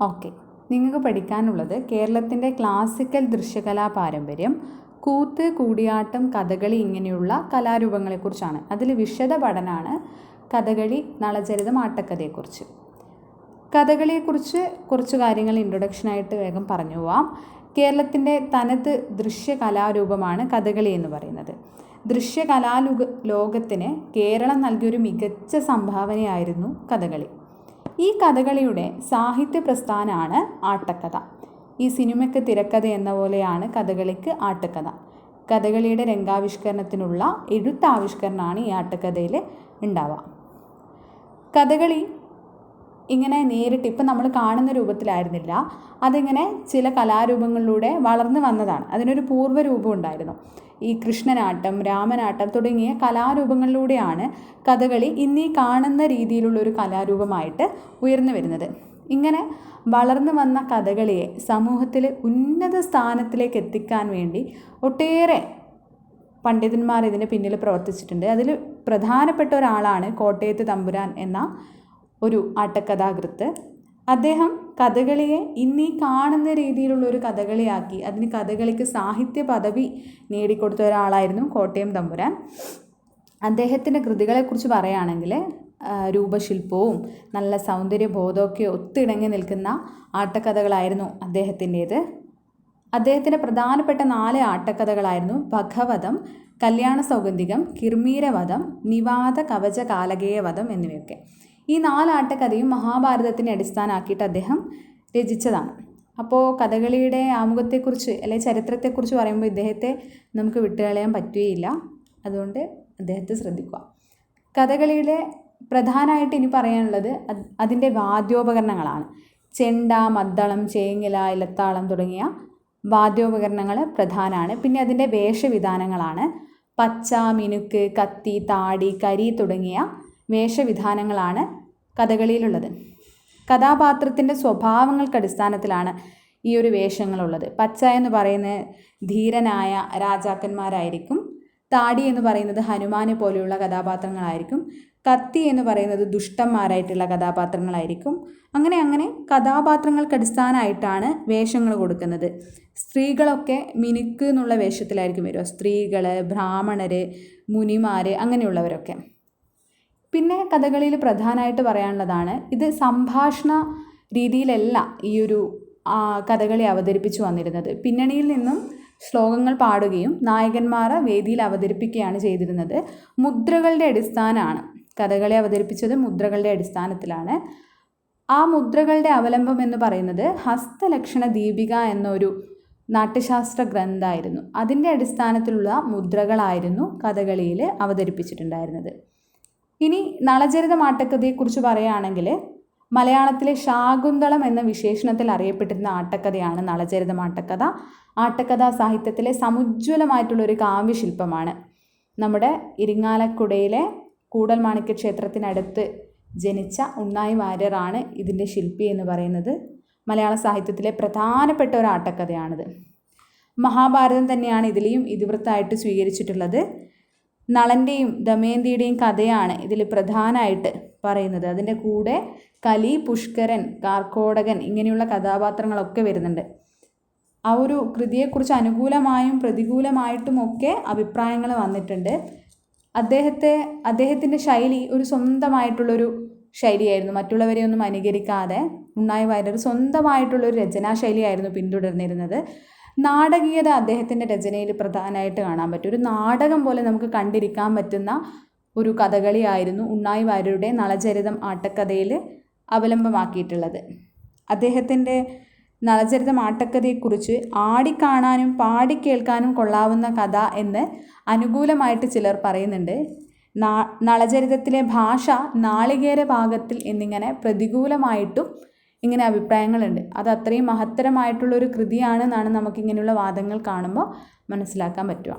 Okay. നിങ്ങൾക്ക് പഠിക്കാനുള്ളത് കേരളത്തിന്റെ ക്ലാസിക്കൽ ദൃശ്യകലാ പാരമ്പര്യം കൂത്ത് കൂടിയാട്ടം കഥകളി ഇങ്ങനെയുള്ള കലാരൂപങ്ങളെക്കുറിച്ചാണ്. അതിൽ വിശദ പഠനമാണ് കഥകളി നളചരിതം ആട്ടക്കഥയെക്കുറിച്ച്. കഥകളിയെക്കുറിച്ച് കുറച്ച് കാര്യങ്ങൾ ഇൻട്രൊഡക്ഷനായിട്ട് വേഗം പറഞ്ഞു പോവാം. കേരളത്തിന്റെ തനത് ദൃശ്യ കലാരൂപമാണ് കഥകളി എന്ന് പറയുന്നത്. ദൃശ്യ കലാലുക ലോകത്തിന് കേരളം നൽകിയൊരു മികച്ച സംഭാവനയായിരുന്നു കഥകളി. ഈ കഥകളിയുടെ സാഹിത്യ പ്രസ്ഥാനമാണ് ആട്ടക്കഥ. ഈ സിനിമയ്ക്ക് തിരക്കഥ എന്ന പോലെയാണ് കഥകളിക്ക് ആട്ടക്കഥ. കഥകളിയുടെ രംഗാവിഷ്കരണത്തിനുള്ള എഴുത്താവിഷ്കരണമാണ് ഈ ആട്ടക്കഥയിൽ ഉണ്ടാവുക. കഥകളി ഇങ്ങനെ നേരിട്ട് ഇപ്പം നമ്മൾ കാണുന്ന രൂപത്തിലായിരുന്നില്ല. അതിങ്ങനെ ചില കലാരൂപങ്ങളിലൂടെ വളർന്നു വന്നതാണ്. അതിനൊരു പൂർവരൂപം ഉണ്ടായിരുന്നു. ഈ കൃഷ്ണനാട്ടം രാമനാട്ടം തുടങ്ങിയ കലാരൂപങ്ങളിലൂടെയാണ് കഥകളി ഇന്നീ കാണുന്ന രീതിയിലുള്ള ഒരു കലാരൂപമായിട്ട് ഉയർന്നു വരുന്നത്. ഇങ്ങനെ വളർന്നു വന്ന കഥകളിയെ സമൂഹത്തിലെ ഉന്നത സ്ഥാനത്തിലേക്ക് എത്തിക്കാൻ വേണ്ടി ഒട്ടേറെ പണ്ഡിതന്മാർ ഇതിന് പിന്നിൽ പ്രവർത്തിച്ചിട്ടുണ്ട്. അതിൽ പ്രധാനപ്പെട്ട ഒരാളാണ് കോട്ടയത്ത് തമ്പുരാൻ എന്ന ഒരു ആട്ടക്കഥാകൃത്ത് അദ്ദേഹം കഥകളിയെ ഇന്നീ കാണുന്ന രീതിയിലുള്ള ഒരു കഥകളിയാക്കി അതിന് കഥകളിക്ക് സാഹിത്യ പദവി നേടിക്കൊടുത്ത ഒരാളായിരുന്നു കോട്ടയം തമ്പുരാൻ. അദ്ദേഹത്തിന്റെ കൃതികളെക്കുറിച്ച് പറയുകയാണെങ്കിൽ രൂപശില്പവും നല്ല സൗന്ദര്യബോധമൊക്കെ ഒത്തിണങ്ങി നിൽക്കുന്ന ആട്ടക്കഥകളായിരുന്നു അദ്ദേഹത്തിന്റേത്. അദ്ദേഹത്തിന്റെ പ്രധാനപ്പെട്ട നാല് ആട്ടക്കഥകളായിരുന്നു ഭഗവതം കല്യാണ സൗഗന്ധികം കിർമീരവധം നിവാദ കവച കാലകേയവധം എന്നിവയൊക്കെ. ഈ നാലാട്ടക്കഥയും മഹാഭാരതത്തിനെ അടിസ്ഥാനമാക്കിയിട്ട് അദ്ദേഹം രചിച്ചതാണ്. അപ്പോൾ കഥകളിയുടെ ആമുഖത്തെക്കുറിച്ച് അല്ലെങ്കിൽ ചരിത്രത്തെക്കുറിച്ച് പറയുമ്പോൾ ഇദ്ദേഹത്തെ നമുക്ക് വിട്ടുകളയാൻ പറ്റുകയില്ല. അതുകൊണ്ട് അദ്ദേഹത്തെ ശ്രദ്ധിക്കുക. കഥകളിയുടെ പ്രധാനമായിട്ട് ഇനി പറയാനുള്ളത് അതിന്റെ വാദ്യോപകരണങ്ങളാണ്. ചെണ്ട മദ്ദളം ചേങ്ങില ഇലത്താളം തുടങ്ങിയ വാദ്യോപകരണങ്ങൾ പ്രധാനമാണ്. പിന്നെ അതിന്റെ വേഷവിധാനങ്ങളാണ്. പച്ച മിനുക്ക് കത്തി താടി കരി തുടങ്ങിയ വേഷവിധാനങ്ങളാണ് കഥകളിയിലുള്ളത്. കഥാപാത്രത്തിന്റെ സ്വഭാവങ്ങൾക്ക് അടിസ്ഥാനത്തിലാണ് ഈ ഒരു വേഷങ്ങളുള്ളത്. പച്ച എന്ന് പറയുന്നത് ധീരനായ രാജാക്കന്മാരായിരിക്കും. താടി എന്ന് പറയുന്നത് ഹനുമാനെ പോലെയുള്ള കഥാപാത്രങ്ങളായിരിക്കും. കത്തി എന്ന് പറയുന്നത് ദുഷ്ടന്മാരായിട്ടുള്ള കഥാപാത്രങ്ങളായിരിക്കും. അങ്ങനെ അങ്ങനെ കഥാപാത്രങ്ങൾക്ക് അടിസ്ഥാനമായിട്ടാണ് വേഷങ്ങൾ കൊടുക്കുന്നത്. സ്ത്രീകളൊക്കെ മിനുക്ക് എന്നുള്ള വേഷത്തിലായിരിക്കും വരിക. സ്ത്രീകൾ ബ്രാഹ്മണർ മുനിമാർ അങ്ങനെയുള്ളവരൊക്കെ. പിന്നെ കഥകളിയിൽ പ്രധാനമായിട്ട് പറയാനുള്ളതാണ് ഇത് സംഭാഷണ രീതിയിലല്ല ഈ ഒരു കഥകളി അവതരിപ്പിച്ചു വന്നിരുന്നത്. പിന്നണിയിൽ നിന്നും ശ്ലോകങ്ങൾ പാടുകയും നായകന്മാർ വേദിയിൽ അവതരിപ്പിക്കുകയാണ് ചെയ്തിരുന്നത്. മുദ്രകളുടെ അടിസ്ഥാനമാണ്. കഥകളി അവതരിപ്പിച്ചത് മുദ്രകളുടെ അടിസ്ഥാനത്തിലാണ്. ആ മുദ്രകളുടെ അവലംബം എന്ന് പറയുന്നത് ഹസ്തലക്ഷണ ദീപിക എന്നൊരു നാട്യശാസ്ത്ര ഗ്രന്ഥമായിരുന്നു അതിന്റെ അടിസ്ഥാനത്തിലുള്ള മുദ്രകളായിരുന്നു കഥകളിയിൽ അവതരിപ്പിച്ചിട്ടുണ്ടായിരുന്നത്. ഇനി നളചരിത ആട്ടക്കഥയെക്കുറിച്ച് പറയുകയാണെങ്കിൽ മലയാളത്തിലെ ശാകുന്തളം എന്ന വിശേഷണത്തിൽ അറിയപ്പെട്ടിരുന്ന ആട്ടക്കഥയാണ് നളചരിതം ആട്ടക്കഥ ആട്ടക്കഥാ സാഹിത്യത്തിലെ സമുജ്വലമായിട്ടുള്ള ഒരു കാവ്യശില്പമാണ്. നമ്മുടെ ഇരിങ്ങാലക്കുടയിലെ കൂടൽ മാണിക്യ ക്ഷേത്രത്തിനടുത്ത് ജനിച്ച ഉണ്ണായി വാര്യറാണ് ഇതിന്റെ ശില്പി എന്ന് പറയുന്നത്. മലയാള സാഹിത്യത്തിലെ പ്രധാനപ്പെട്ട ഒരു ആട്ടക്കഥയാണിത്. മഹാഭാരതം തന്നെയാണ് ഇതിലെയും ഇതിവൃത്തായിട്ട് സ്വീകരിച്ചിട്ടുള്ളത്. നളന്റെയും ദമയന്തിയുടെയും കഥയാണ് ഇതിൽ പ്രധാനമായിട്ട് പറയുന്നത്. അതിന്റെ കൂടെ കലി പുഷ്കരൻ കാർക്കോടകൻ ഇങ്ങനെയുള്ള കഥാപാത്രങ്ങളൊക്കെ വരുന്നുണ്ട്. ആ ഒരു കൃതിയെക്കുറിച്ച് അനുകൂലമായും പ്രതികൂലമായിട്ടുമൊക്കെ അഭിപ്രായങ്ങൾ വന്നിട്ടുണ്ട്. അദ്ദേഹത്തെ അദ്ദേഹത്തിന്റെ ശൈലി ഒരു സ്വന്തമായിട്ടുള്ളൊരു ശൈലിയായിരുന്നു. മറ്റുള്ളവരെ ഒന്നും അനുകരിക്കാതെ ഉണ്ണായി വാര്യർ സ്വന്തമായിട്ടുള്ളൊരു രചനാശൈലിയായിരുന്നു പിന്തുടർന്നിരുന്നത്. നാടകീയത അദ്ദേഹത്തിന്റെ രചനയിൽ പ്രധാനമായിട്ട് കാണാൻ പറ്റും. ഒരു നാടകം പോലെ നമുക്ക് കണ്ടിരിക്കാൻ പറ്റുന്ന ഒരു കഥകളിയായിരുന്നു ഉണ്ണായി വാര്യരുടെ നളചരിതം ആട്ടക്കഥയിൽ അവലംബമാക്കിയിട്ടുള്ളത്. അദ്ദേഹത്തിന്റെ നളചരിതം ആട്ടക്കഥയെക്കുറിച്ച് ആടിക്കാണാനും പാടിക്കേൾക്കാനും കൊള്ളാവുന്ന കഥ എന്ന് അനുകൂലമായിട്ട് ചിലർ പറയുന്നുണ്ട്. നളചരിതത്തിലെ ഭാഷ നാളികേര ഭാഗത്തിൽ എന്നിങ്ങനെ പ്രതികൂലമായിട്ടും ഇങ്ങനെ അഭിപ്രായങ്ങളുണ്ട്. അത് അത്രയും മഹത്തരമായിട്ടുള്ളൊരു കൃതിയാണെന്നാണ് നമുക്കിങ്ങനെയുള്ള വാദങ്ങൾ കാണുമ്പോൾ മനസ്സിലാക്കാൻ പറ്റുക.